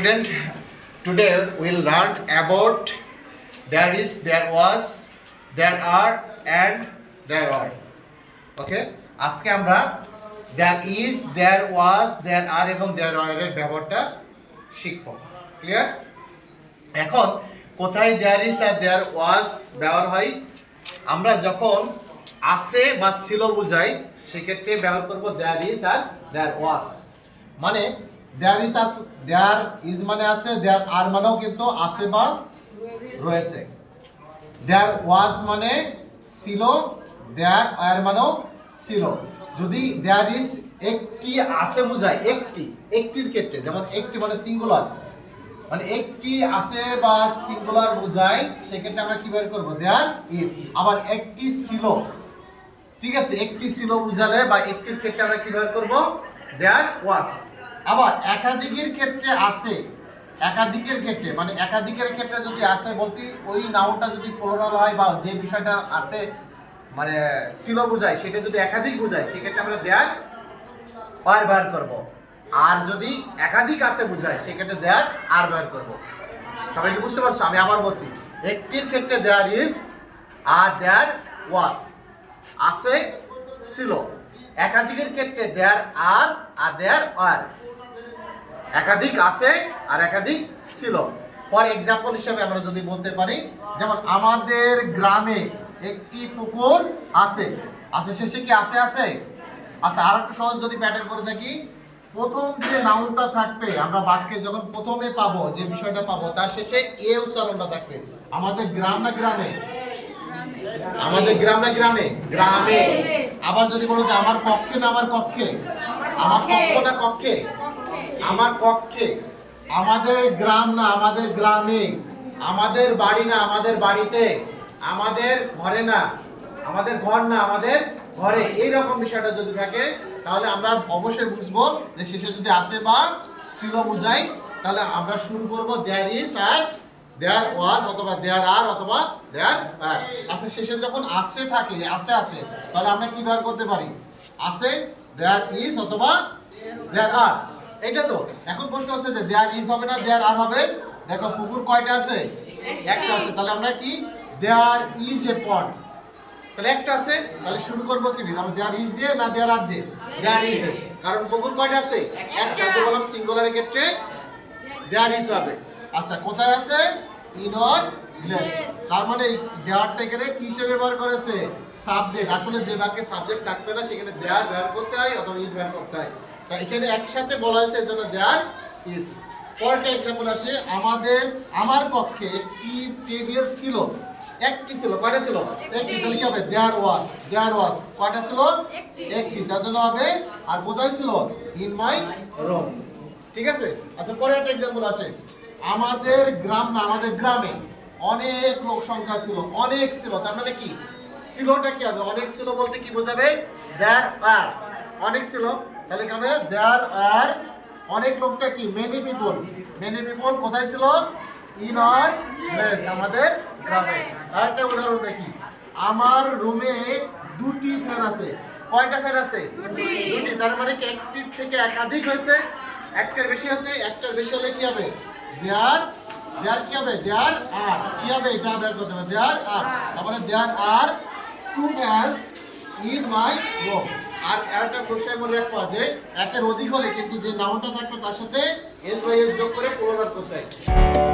student, today we'll learn about there is, there was, there are and there are. Okay? আজকে আমরা there is, there was, there are এবং there are এর ব্যবহারটা শিখব clear এখন কোথায় দেয়ার ইস আর দেয়ার ওয়াজ ব্যবহার হয় আমরা যখন আছে বা ছিল বুঝাই সেক্ষেত্রে ব্যবহার করব দেয়ার ইস আর দেয়ার ওয়াজ মানে দেয়ার ইস আস দেয়ার ইজ মানে আছে দেয়ার আর মানেও কিন্তু আছে বা রয়েছে। দেয়ার ওয়াজ মানে ছিল দেয়ার আর মানেও ছিল। যদি দেয়ার ইজ একটি আছে বোঝায়, একটি, একটির ক্ষেত্রে, যেমন একটি মানে সিঙ্গুলার মানে একটি আছে বা সিঙ্গুলার বোঝায়, সেক্ষেত্রে আমরা কি বের করব? দেয়ার ইজ আবার একটি ছিল। ঠিক আছে, একটি ছিল বুঝালে বা একটির ক্ষেত্রে আমরা কি বের করব? দেয়ার ওয়াজ আবার একাধিকের ক্ষেত্রে আসে একাধিকের ক্ষেত্রে মানে একাধিকের ক্ষেত্রে যদি আসে বলতে ওই নাউনটা যদি প্লোরাল হয় বা যে বিষয়টা আছে মানে ছিল বোঝায়, সেটা যদি একাধিক বোঝায়, সেক্ষেত্রে আমরা দেয়ার আর বার করব। আর যদি একাধিক আছে বোঝায়, সেক্ষেত্রে দেয়ার আর বার করব। সবাই কি বুঝতে পারছ? আমি আবার বলছি, একটির ক্ষেত্রে দেয়ার ইজ আর দেয়ার ওয়াজ আছে, ছিল। একাধিকের ক্ষেত্রে দেয়ার আর আর দেয়ার আর। একাধিক আছে আর একাধিক ছিল। ফর এক্সাম্পল হিসাবে আমরা যদি বলতে পারি, যেমন আমাদের গ্রামে একটি পুকুর আছে। আছে শেষে কি আছে আছে? আচ্ছা আর একটু সহজ যদি প্যাটার্ন করে থাকি প্রথম যে নাউনটা থাকবে, আমরা বাক্যে যখন প্রথমে পাবো, যে বিষয়টা পাবো, তার শেষে এ উচ্চারণটা থাকবে। আমাদের গ্রাম না গ্রামে? আমাদের গ্রাম না গ্রামে? গ্রামে। আবার যদি বলো যে আমার কক্ষে না আমার কক্ষে? আমার কক্ষ না কক্ষে? আমার পক্ষে আমাদের গ্রাম না, আমাদের গ্রামে, আমাদের বাড়ি না, আমাদের বাড়িতে, আমাদের ঘরে না, আমাদের ঘর না, আমাদের ঘরে, এই রকম বিষয়টা যদি থাকে, তাহলে আমরা অবশ্যই বুঝব যে শেষে যদি আসে বা ছিল বুঝাই, তাহলে আমরা শুরু করব দেয়ার ইজ আর দেয়ার ওয়াজ অথবা দেয়ার আর অথবা দেয়ার আছে শেষে যখন আসে থাকে, আসে আসে, তাহলে আমরা কি ব্যবহার করতে পারি? আসে দেয়ার ইজ অথবা দেয়ার আর এটা তো। এখন প্রশ্ন আছে যে দেয়ার ইজ হবে না দেয়ার আর হবে। দেখো পুকুর কয়টা আছে? একটা আছে। তাহলে আমরা কি? দেয়ার ইজ এ পন্ড তাহলে একটা আছে। তাহলে শুরু করব কি? আমরা দেয়ার ইজ দিয়ে না দেয়ার আর দিয়ে? দেয়ার ইজ কারণ পুকুর কয়টা আছে? একটা। তো বললাম সিঙ্গুলারের ক্ষেত্রে দেয়ার ইজ হবে। আচ্ছা কোথায় আছে? ইন অর তার মানে এই দেয়ারটা এখানে কি হিসেবে ব্যবহার করেছে? সাবজেক্ট আসলে যে বাক্যে সাবজেক্ট থাকবে না সেখানে দেয়ার ব্যবহার করতে হয় অথবা ইজ ব্যবহার করতে হয়। তা এখানে একসাথে বলা হয়েছে এই জন্য দেয়ার ইজ পরেরটা এক্সাম্পল আসে আমাদের আমার পক্ষে একটি টেবিল ছিল। একটি ছিল কয়টা ছিল? একটি। তাহলে কি হবে? দেয়ার ওয়াস দেয়ার ওয়াস কয়টা ছিল? একটি। একটি তার জন্য হবে আর কোথায় ছিল? ইন মাই রুম ঠিক আছে? আচ্ছা পরে একটা এক্সাম্পল আসে। আমাদের গ্রাম না আমাদের গ্রামে অনেক লোক সংখ্যা ছিল অনেক ছিল তার মানে কি? ছিলটা কি হবে? অনেক ছিল বলতে কি বোঝাবে? দেয়ার আর অনেক ছিল। তাহলে কি হবে দেয়ার আর অনেক লোকটা কি? মেনি পিপল মেনি পিপল কোথায় ছিল? ইন আর প্লেস আমাদের গ্রামে। আরেকটা উদাহরণ দেখি। আমার রুমে দুটি ফ্যান আছে। কয়টা ফ্যান আছে? দুটি। তার মানে কি একটির থেকে একাধিক হয়েছে? একটার বেশি আছে একটার বেশি হলে কি হবে? দেয়ার দেয়ার কি হবে? দেয়ার আর কি হবে? এটা বের করতে হবে। দেয়ার আর তার মানে there are two fans in my room আর একটা বিষয় মনে রাখব যে একের অধিক হলে কিন্তু যে নাউনটা থাকবে তার সাথে এস বাই এস যোগ করে পুনরায় করতে হয়।